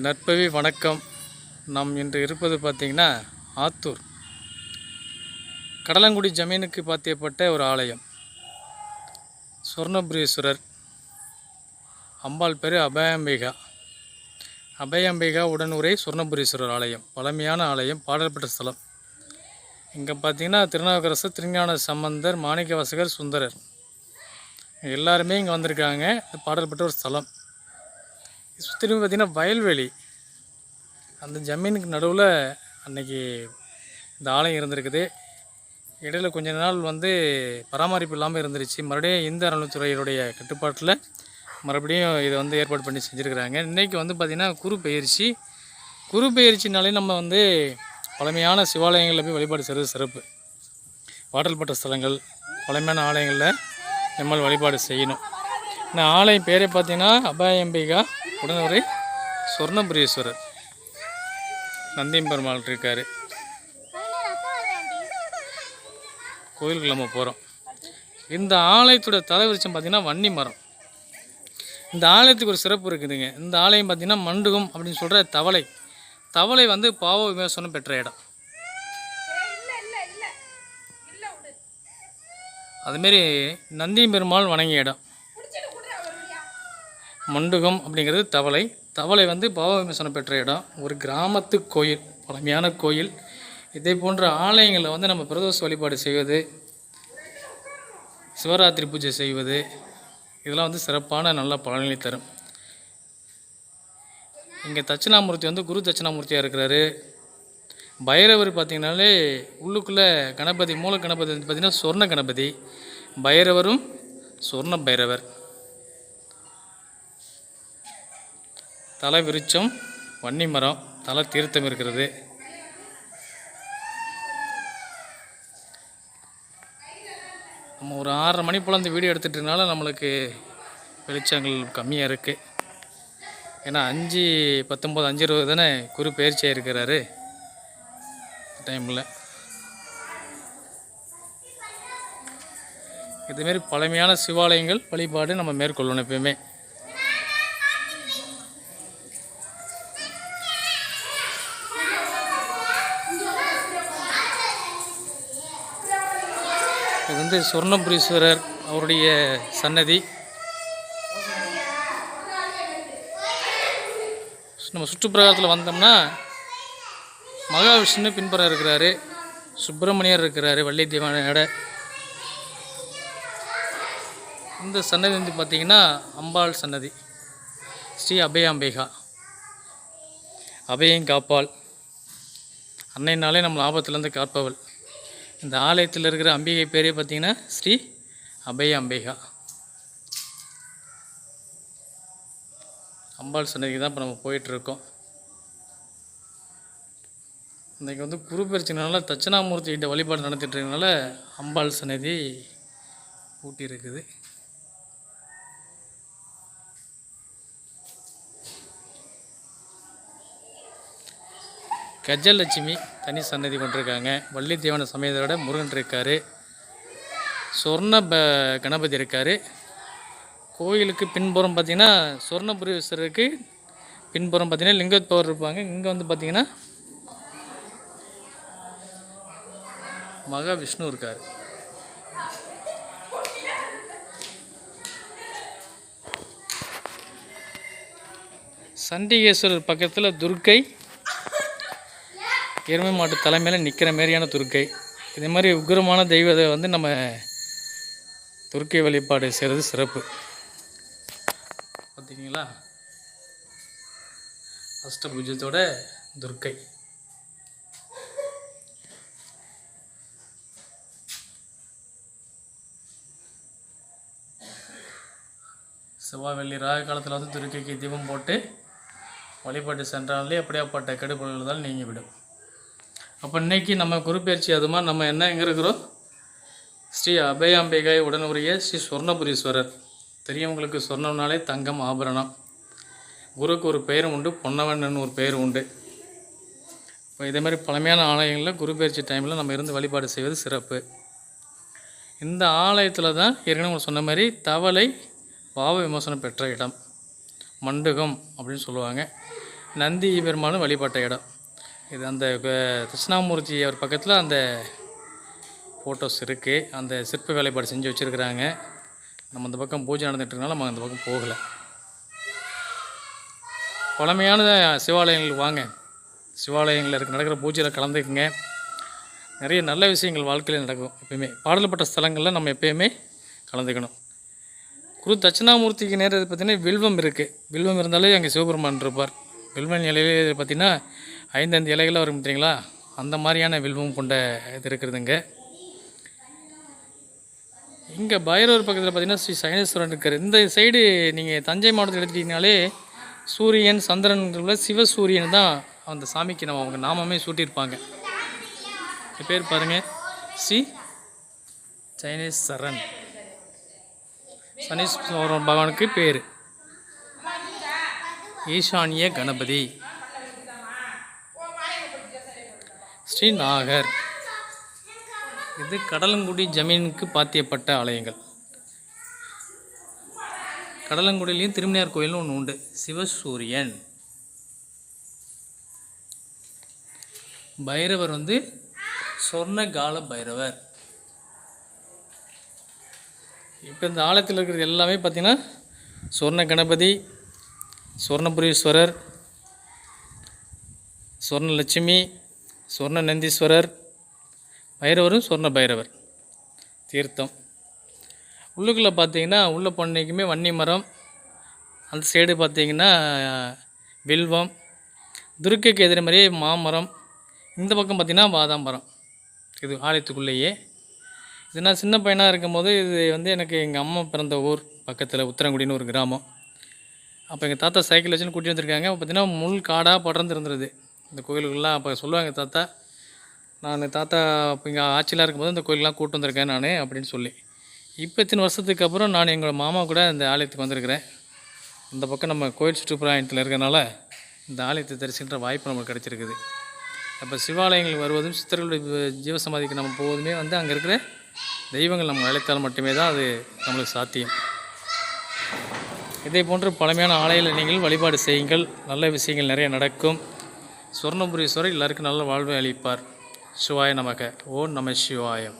நற்பவி வணக்கம். நாம் இன்று இருப்பது பார்த்திங்கன்னா ஆத்தூர். கடலங்குடி ஜமீனுக்கு பாத்தியப்பட்ட ஒரு ஆலயம். சொர்ணபுரீஸ்வரர் அம்பாள் பேர் அபயாம்பிகா. அபயாம்பிகா உடனுரை சொர்ணபுரீஸ்வரர் ஆலயம். பழமையான ஆலயம் பாடல்பெற்ற ஸ்தலம். இங்கே பார்த்தீங்கன்னா திருநாவுக்கரசர் திருஞான சம்பந்தர் மாணிக்கவாசகர் சுந்தரர். எல்லாருமே இங்கே வந்திருக்காங்க. பாடல்பட்ட ஒரு ஸ்தலம். சுற்றிலும் பார்த்திங்கன்னா வயல்வெளி. அந்த ஜமீனுக்கு நடுவில் அன்னைக்கு இந்த ஆலயம் இருந்திருக்குது. இடையில கொஞ்ச நாள் வந்து பராமரிப்பு இல்லாமல் இருந்துருச்சு. மறுபடியும் இந்து அறநிலைத்துறையினுடைய கட்டுப்பாட்டில் மறுபடியும் இதை வந்து ஏற்பாடு பண்ணி செஞ்சுருக்கிறாங்க. இன்றைக்கி வந்து பார்த்திங்கன்னா குரு பயிற்சி குரு பயிற்சினாலே நம்ம வந்து பழமையான சிவாலயங்களில் போய் வழிபாடு செய்கிறது சிறப்பு. பாடல்பட்ட ஸ்தலங்கள் பழமையான ஆலயங்களில் நம்மால் வழிபாடு செய்யணும். இந்த ஆலயம் பேரே பார்த்திங்கன்னா அபாயம்பிகா. உடனே சொர்ணபுரீஸ்வரர். நந்தியம் பெருமாள் இருக்கார். கோயிலுக்கு நம்ம போகிறோம் இந்த ஆலயத்தோட தலைவிருச்சம் பார்த்தீங்கன்னா வன்னி மரம். இந்த ஆலயத்துக்கு ஒரு சிறப்பு இருக்குதுங்க. இந்த ஆலயம் பார்த்திங்கன்னா மண்டுகம் அப்படின்னு சொல்கிற தவளை. தவளை வந்து பாவ விமோசனம் பெற்ற இடம். அதுமாரி நந்தியம் பெருமாள் வணங்கிய இடம். மண்டுகம் அப்படிங்கிறது தவளை. தவளை வந்து பாவவிமர்சனம் பெற்ற இடம். ஒரு கிராமத்து கோயில் பழமையான கோயில். இதே போன்ற ஆலயங்களில் வந்து நம்ம பிரதோஷ வழிபாடு செய்வது சிவராத்திரி பூஜை செய்வது இதெல்லாம் வந்து சிறப்பான நல்ல பலனை தரும். இங்கே தட்சிணாமூர்த்தி வந்து குரு தட்சிணாமூர்த்தியாக இருக்கிறாரு. பைரவர் பார்த்திங்கனாலே உள்ளுக்குள்ளே கணபதி மூல கணபதி வந்து பார்த்திங்கன்னா சொர்ண கணபதி. பைரவரும் சொர்ண பைரவர். தலை விருச்சம் வன்னி மரம் தலை தீர்த்தம் இருக்கிறது. நம்ம ஒரு ஆறரை மணி போல் அந்த வீடியோ எடுத்துட்டதுனால நம்மளுக்கு வெளிச்சங்கள் கம்மியாக இருக்குது ஏன்னா அஞ்சு பத்தொம்போது அஞ்சு இருபது தானே குரு பயிற்சியாக இருக்கிறாரு டைமில். இதுமாரி பழமையான சிவாலயங்கள் வழிபாடு நம்ம மேற்கொள்ளணும் எப்பயுமே. இது வந்து சொர்ணபுரீஸ்வரர் அவருடைய சன்னதி. நம்ம சுற்றுப்பிரகாரத்தில் வந்தோம்னா மகாவிஷ்ணு பின்புறம் இருக்கிறாரு சுப்பிரமணியர் இருக்கிறாரு வள்ளி தேவனோட. இந்த சன்னதி வந்து பார்த்திங்கன்னா அம்பாள் சன்னதி. ஸ்ரீ அபயாம்பிகா. அபயம் காப்பாள். அன்னைனாலே நம்ம ஆபத்துலேருந்து காப்பவள். இந்த ஆலயத்தில் இருக்கிற அம்பிகை பேரே பார்த்திங்கன்னா ஸ்ரீ அபய அம்பிகா. அம்பாள் சன்னதிக்கு தான் இப்போ நம்ம போயிட்டுருக்கோம். இன்றைக்கி வந்து குரு பிரச்சனைனால தட்சிணாமூர்த்திகிட்ட வழிபாடு நடத்திட்டு அம்பாள் சன்னதி பூட்டி இருக்குது கஜலட்சுமி தனி சன்னதி கொண்டிருக்காங்க. வள்ளி தேவன சமயத்தோட முருகன் இருக்கார். சொர்ண ப கணபதி இருக்கார். கோயிலுக்கு பின்புறம் பார்த்திங்கன்னா சொர்ணபுரீஸ்வரருக்கு பின்புறம் பார்த்திங்கன்னா லிங்கத்தோர் இருப்பாங்க. இங்கே வந்து பார்த்திங்கன்னா மகாவிஷ்ணு இருக்கார். சண்டிகேஸ்வரர் பக்கத்தில் துர்க்கை எருமை மாட்டு தலைமையில் நிற்கிற மாதிரியான துர்க்கை. இதே மாதிரி உக்கிரமான தெய்வத்தை வந்து நம்ம துர்க்கை வழிபாடு செய்கிறது சிறப்பு. பார்த்தீங்களா அஷ்டபுஜத்தோட துர்க்கை. செவ்வாய் வெள்ளி ராக காலத்தில் வந்து துர்க்கைக்கு தீபம் போட்டு வழிபாட்டு சென்றாலே அப்படியாப்பட்ட கெடுபொருள் தான் நீங்கிவிடும். அப்போ இன்னைக்கு நம்ம குருப்பெயர்ச்சி அதுமா நம்ம என்ன எங்கே இருக்கிறோம்? ஸ்ரீ அபயாம்பிகை உடனுடைய ஸ்ரீ சொர்ணபுரீஸ்வரர். தெரியவங்களுக்கு சொர்ணம்னாலே தங்கம் ஆபரணம். குருக்கு ஒரு பெயர் உண்டு பொன்னவன் ஒரு பெயர் உண்டு. இப்போ இதே மாதிரி பழமையான ஆலயங்களில் குருப்பெயர்ச்சி டைமில் நம்ம இருந்து வழிபாடு செய்வது சிறப்பு. இந்த ஆலயத்தில் தான் ஏற்கனவே சொன்ன மாதிரி தவளை பாவ விமர்சனம் பெற்ற இடம். மண்டுகம் அப்படின்னு சொல்லுவாங்க. நந்தி பெருமானும் வழிபட்ட இடம். இது அந்த கிருஷ்ணாமூர்த்தி அவர் பக்கத்தில் அந்த ஃபோட்டோஸ் இருக்குது அந்த சிற்ப வேலைப்பாடு செஞ்சு வச்சுருக்குறாங்க. நம்ம அந்த பக்கம் பூஜை நடந்துட்டுருக்கனால நம்ம அந்த பக்கம் போகலை. பழமையான சிவாலயங்களுக்கு வாங்க. சிவாலயங்களில் இருக்க நடக்கிற பூஜையில் கலந்துக்குங்க. நிறைய நல்ல விஷயங்கள் வாழ்க்கையில் நடக்கும் எப்பயுமே. பாடல்பட்ட ஸ்தலங்களில் நம்ம எப்பயுமே கலந்துக்கணும். குரு தட்சிணாமூர்த்திக்கு நேரம் பார்த்தீங்கன்னா வில்வம் இருக்குது வில்வம் இருந்தாலே அங்கே சிவபெருமான் இருப்பார். வில்வ நிலையிலே பார்த்தீங்கன்னா ஐந்தஞ்சு இலைகளாக வரும் பார்த்தீங்களா அந்த மாதிரியான வில்வம் கொண்ட இது இருக்கிறதுங்க இங்கே பைரவர் பக்கத்தில் பார்த்தீங்கன்னா ஸ்ரீ சைனேஸ்வரன் இருக்கார். இந்த சைடு நீங்கள் தஞ்சை மாவட்டத்தில் எடுத்துக்கிட்டீங்கனாலே சூரியன் சந்திரன் உள்ள சிவசூரியன் தான் அந்த சாமிக்கு நம்ம அவங்க நாமமே சூட்டியிருப்பாங்க. இது பேர் பாருங்கள் ஸ்ரீ சைனேஸ்வரன் சனீஸ்வரன் பகவானுக்கு பேர். ஈசானிய கணபதி. ஸ்ரீநாகர். இது கடலங்குடி ஜமீனுக்கு பாத்தியப்பட்ட ஆலயங்கள். கடலங்குடியிலையும் திருமணியார் கோயில்னு ஒன்று உண்டு. சிவசூரியன். பைரவர் வந்து சொர்ணகால பைரவர். இப்போ இந்த ஆலயத்தில் இருக்கிறது எல்லாமே பார்த்திங்கன்னா சொர்ண கணபதி சொர்ணபுரீஸ்வரர் சொர்ணலட்சுமி சொர்ண நந்தீஸ்வரர் பைரவரும் சொர்ண பைரவர் தீர்த்தம். உள்ளுக்குள்ளே பார்த்தீங்கன்னா உள்ள பொண்ணைக்குமே வன்னி மரம் அந்த சைடு பார்த்தீங்கன்னா வில்வம். துர்க்கைக்கு எதிர மாதிரியே மாமரம். இந்த பக்கம் பார்த்திங்கன்னா பாதாம் மரம் இது ஆலயத்துக்குள்ளேயே. இது நான் சின்ன பையனாக இருக்கும்போது இது வந்து எனக்கு எங்கள் அம்மா பிறந்த ஊர். பக்கத்தில் உத்தரங்குடின்னு ஒரு கிராமம். அப்போ எங்கள் தாத்தா சைக்கிள் வச்சுன்னு கூட்டி வந்திருக்காங்க. அப்போ முள் காடாக படர்ந்து இருந்துருது இந்த கோயிலுக்கெல்லாம் அப்போ சொல்லுவாங்க தாத்தா நான் தாத்தா இப்போ இங்கே ஆட்சியெலாம் இருக்கும்போது இந்த கோயிலெலாம் கூட்டு வந்திருக்கேன் நான் அப்படின்னு சொல்லி. இப்போ இத்தனை வருஷத்துக்கு அப்புறம் நான் எங்களோட மாமா கூட இந்த ஆலயத்துக்கு வந்திருக்கிறேன். இந்த பக்கம் நம்ம கோயில் சுற்றுப்புறத்தில் இருக்கறனால இந்த ஆலயத்தை தரிசிக்கின்ற வாய்ப்பு நமக்கு கிடச்சிருக்குது. அப்போ சிவாலயங்களுக்கு வருவதும் சித்தர்களுடைய ஜீவசமாதிக்கு நம்ம போவதுமே வந்து அங்கே இருக்கிற தெய்வங்கள் நம்ம அழைத்தால் மட்டுமே தான் அது நம்மளுக்கு சாத்தியம். இதே போன்று பழமையான ஆலயில் நீங்கள் வழிபாடு செய்யுங்கள். நல்ல விஷயங்கள் நிறைய நடக்கும். சுவர்ணபுரீஸ்வரர் எல்லாருக்கும் நல்ல வாழ்வை அளிப்பார். சிவாய நமக. ஓம் நம சிவாயம்